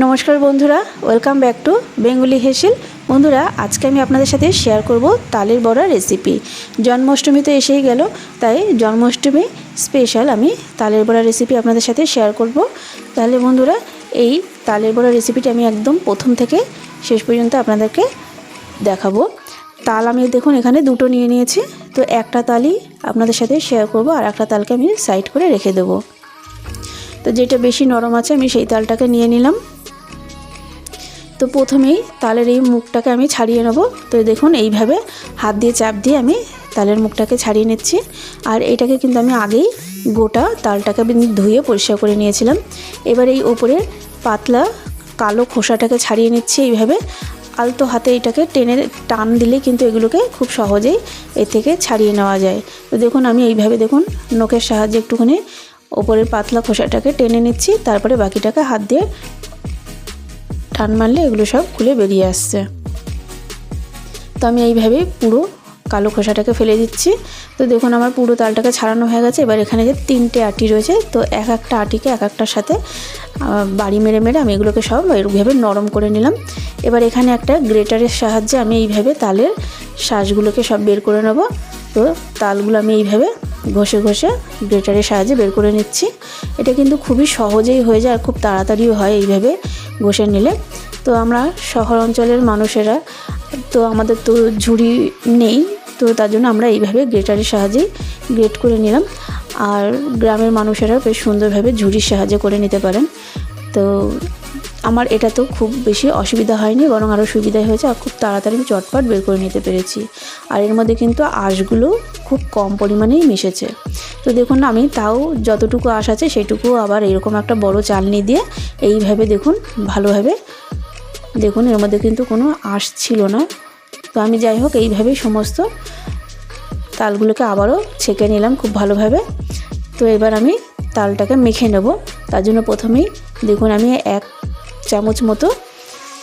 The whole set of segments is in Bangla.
নমস্কার বন্ধুরা ওয়েলকাম ব্যাক টু বেঙ্গলি হেসেল বন্ধুরা, আজকে আমি আপনাদের সাথে শেয়ার করব তালের বড়া রেসিপি জন্মাষ্টমী তো এসেই গেল, তাই জন্মাষ্টমী স্পেশাল আমি তালের বড়া রেসিপি আপনাদের সাথে শেয়ার করব। তাহলে বন্ধুরা, এই তালের বড়া রেসিপিটি আমি একদম প্রথম থেকে শেষ পর্যন্ত আপনাদেরকে দেখাবো। তাল আমি দেখুন, এখানে দুটো নিয়ে নিয়েছি। তো একটা তালই আপনাদের সাথে শেয়ার করব, আর একটা তালকে আমি সাইড করে রেখে দেবো। তো যেটা বেশি নরম আছে, আমি সেই তালটাকে নিয়ে নিলাম। তো প্রথমেই তালের এই মুখটাকে আমি ছাড়িয়ে নেব। তো দেখুন, এইভাবে হাত দিয়ে চাপ দিয়ে আমি তালের মুখটাকে ছাড়িয়ে নিচ্ছি। আর এটাকে কিন্তু আমি আগেই গোটা তালটাকে আমি ধুয়ে পরিষ্কার করে নিয়েছিলাম। এবার এই ওপরের পাতলা কালো খোসাটাকে ছাড়িয়ে নিচ্ছি এইভাবে। আলতো হাতে এটাকে টেনে টান দিলে কিন্তু এগুলোকে খুব সহজেই এর থেকে ছাড়িয়ে নেওয়া যায়। তো দেখুন, আমি এইভাবে দেখুন, নখের সাহায্যে একটুখানি ওপরের পাতলা খোসাটাকে টেনে নিচ্ছি। তারপরে বাকিটাকে হাত দিয়ে টান মারলে এগুলো সব খুলে বেরিয়ে আসছে। তো আমি এইভাবে পুরো কালো খোসাটাকে ফেলে দিচ্ছি। তো দেখুন আমার পুরো তালটাকে ছাড়ানো হয়ে গেছে। এবার এখানে যে তিনটে আটি রয়েছে, তো এক একটা আটিকে এক একটার সাথে বাড়ি মেরে মেরে আমি এগুলোকে সব এইভাবে নরম করে নিলাম। এবার এখানে একটা গ্রেটারের সাহায্যে আমি এইভাবে তালের শ্বাসগুলোকে সব বের করে নেব। তো তালগুলো আমি এইভাবে ঘষে ঘষে গ্রেটারের সাহায্যে বের করে নিচ্ছি। এটা কিন্তু খুবই সহজেই হয়ে যায় আর খুব তাড়াতাড়িও হয় এইভাবে ঘষে নিলে। তো আমরা শহর অঞ্চলের মানুষেরা, তো আমাদের তো ঝুড়ি নেই, তো তার জন্য আমরা এইভাবে গ্রেটারের সাহায্যেই গ্রেট করে নিলাম। আর গ্রামের মানুষেরা বেশ সুন্দরভাবে ঝুড়ির সাহায্যে করে নিতে পারেন। তো আমার এটা তো খুব বেশি অসুবিধা হয়নি, বরং আরও সুবিধাই হয়েছে। আর খুব তাড়াতাড়ি চটপট বের করে নিতে পেরেছি। আর এর মধ্যে কিন্তু আঁশগুলো খুব কম পরিমাণেই মিশেছে। তো দেখুন আমি তাও যতটুকু আঁশ আছে সেটুকু আবার এরকম একটা বড় চালনি দিয়ে এইভাবে দেখুন, ভালোভাবে দেখুন, এর মধ্যে কিন্তু কোনো আঁশ ছিল না। তো আমি যাই হোক এইভাবেই সমস্ত তালগুলোকে আবারও ছেঁকে নিলাম খুব ভালোভাবে। তো এবার আমি তালটাকে মেখে নেব। তার জন্য প্রথমেই দেখুন, আমি এক চামচ মতো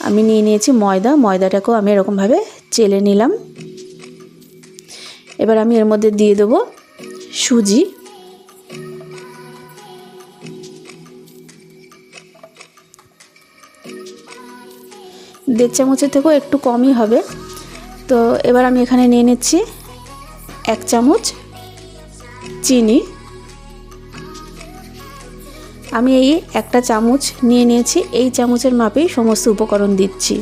আমি নিয়ে নিয়েছি ময়দা। ময়দাটাকেও আমি এরকমভাবে চেলে নিলাম। এবার আমি এর মধ্যে দিয়ে দেবো সুজি। দেড় চামচের থেকেও একটু কমই হবে। তো এবার আমি এখানে নিয়ে নিচ্ছি এক চামচ চিনি। আমি এই একটা চামচ নিয়ে নিয়েছি। এই চামচের মাপেই সমস্ত উপকরণ দিচ্ছি।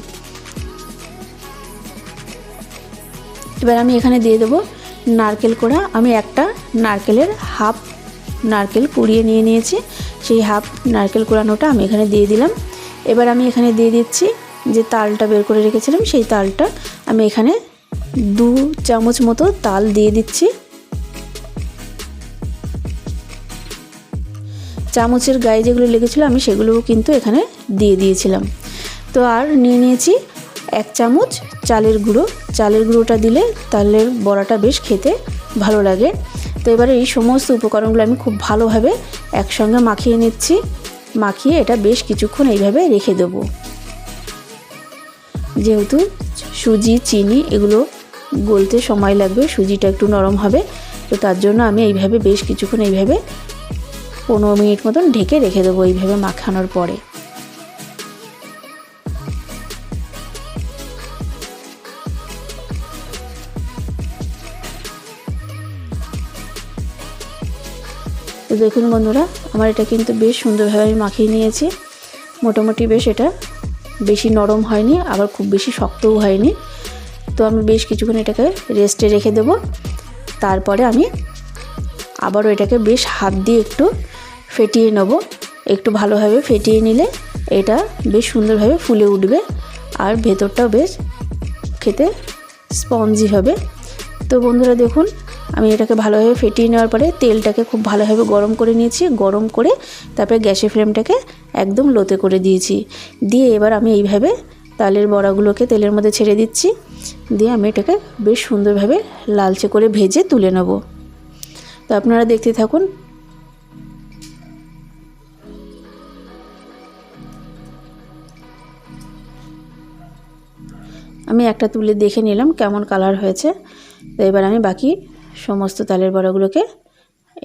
এবার আমি এখানে দিয়ে দেবো নারকেল কোড়া। আমি একটা নারকেলের হাফ নারকেল কুড়িয়ে নিয়ে নিয়েছি। সেই হাফ নারকেল কোড়ানোটা আমি এখানে দিয়ে দিলাম। এবার আমি এখানে দিয়ে দিচ্ছি যে তালটা বের করে রেখেছিলাম, সেই তালটা আমি এখানে দু চামচ মতো তাল দিয়ে দিচ্ছি। চামচের গায়ে যেগুলো লেগেছিলো, আমি সেগুলোও কিন্তু এখানে দিয়ে দিয়েছিলাম। তো আর নিয়ে নিয়েছি এক চামচ চালের গুঁড়ো। চালের গুঁড়োটা দিলে তালের বড়াটা বেশ খেতে ভালো লাগে। তো এবারে এই সমস্ত উপকরণগুলো আমি খুব ভালোভাবে একসঙ্গে মাখিয়ে নিচ্ছি। মাখিয়ে এটা বেশ কিছুক্ষণ এইভাবে রেখে দেবো। যেহেতু সুজি, চিনি এগুলো গলতে সময় লাগবে, সুজিটা একটু নরম হবে, তো তার জন্য আমি এইভাবে বেশ কিছুক্ষণ এইভাবে পনেরো মিনিট মতন ঢেকে রেখে দেবো এইভাবে মাখানোর পরে। তো দেখুন বন্ধুরা, আমার এটা কিন্তু বেশ সুন্দরভাবে আমি মাখিয়ে নিয়েছি। মোটামুটি বেশ এটা বেশি নরম হয়নি, আবার খুব বেশি শক্তও হয়নি। তো আমি বেশ কিছুক্ষণ এটাকে রেস্টে রেখে দেব। তারপরে আমি আবারও এটাকে বেশ হাত দিয়ে একটু ফেটিয়ে নেব। একটু ভালোভাবে ফেটিয়ে নিলে এটা বেশ সুন্দরভাবে ফুলে উঠবে আর ভেতরটাও বেশ খেতে স্পঞ্জি হবে। তো বন্ধুরা দেখুন, আমি এটাকে ভালোভাবে ফেটিয়ে নেওয়ার পরে তেলটাকে খুব ভালোভাবে গরম করে নিয়েছি। গরম করে তারপরে গ্যাসের ফ্লেমটাকে একদম লোতে করে দিয়েছি। দিয়ে এবার আমি এইভাবে তালের বড়াগুলোকে তেলের মধ্যে ছেড়ে দিচ্ছি। দিয়ে আমি এটাকে বেশ সুন্দরভাবে লালচে করে ভেজে তুলে নেব। তো আপনারা দেখতে থাকুন আমি একটা তুলে দেখে নিলাম কেমন কালার হয়েছে। তো এবার আমি বাকি সমস্ত তালের বড়াগুলোকে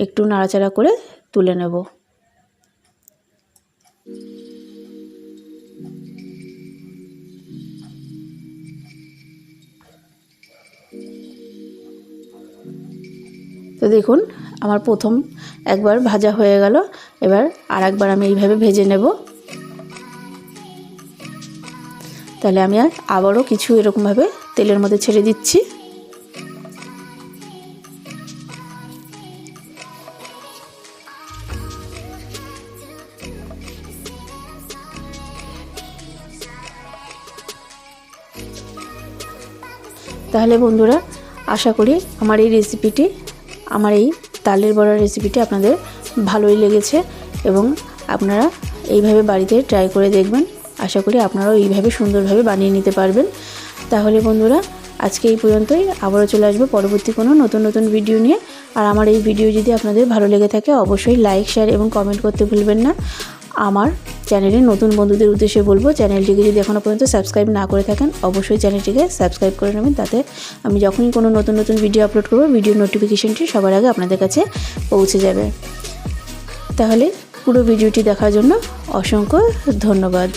একটু নাড়াচাড়া করে তুলে নেব। তো দেখুন, আমার প্রথম একবার ভাজা হয়ে গেল। এবার আর একবার আমি এইভাবে ভেজে নেব। তাহলে আমি আর আবারও কিছু এরকমভাবে তেলের মধ্যে ছেড়ে দিচ্ছি। তাহলে বন্ধুরা, আশা করি আমার এই রেসিপিটি আমার এই তালের বড়ার রেসিপিটি আপনাদের ভালোই লেগেছে এবং আপনারা এইভাবে বাড়িতে ট্রাই করে দেখবেন। আশা করি আপনারাও এইভাবে সুন্দরভাবে বানিয়ে নিতে পারবেন। তাহলে বন্ধুরা, আজকে এই পর্যন্তই। আবারও চলে আসব পরবর্তী কোনো নতুন নতুন ভিডিও নিয়ে। আর আমার এই ভিডিও যদি আপনাদের ভালো লেগে থাকে, অবশ্যই লাইক, শেয়ার এবং কমেন্ট করতে ভুলবেন না। আমার চ্যানেলে নতুন বন্ধুদের উদ্দেশ্যে বলব, চ্যানেলটিকে যদি এখনও পর্যন্ত সাবস্ক্রাইব না করে থাকেন, অবশ্যই চ্যানেলটিকে সাবস্ক্রাইব করে নেবেন। তাতে আমি যখনই কোনো নতুন নতুন ভিডিও আপলোড করব ভিডিও নোটিফিকেশনটি সবার আগে আপনাদের কাছে পৌঁছে যাবে। তাহলে পুরো ভিডিওটি দেখার জন্য অসংখ্য ধন্যবাদ।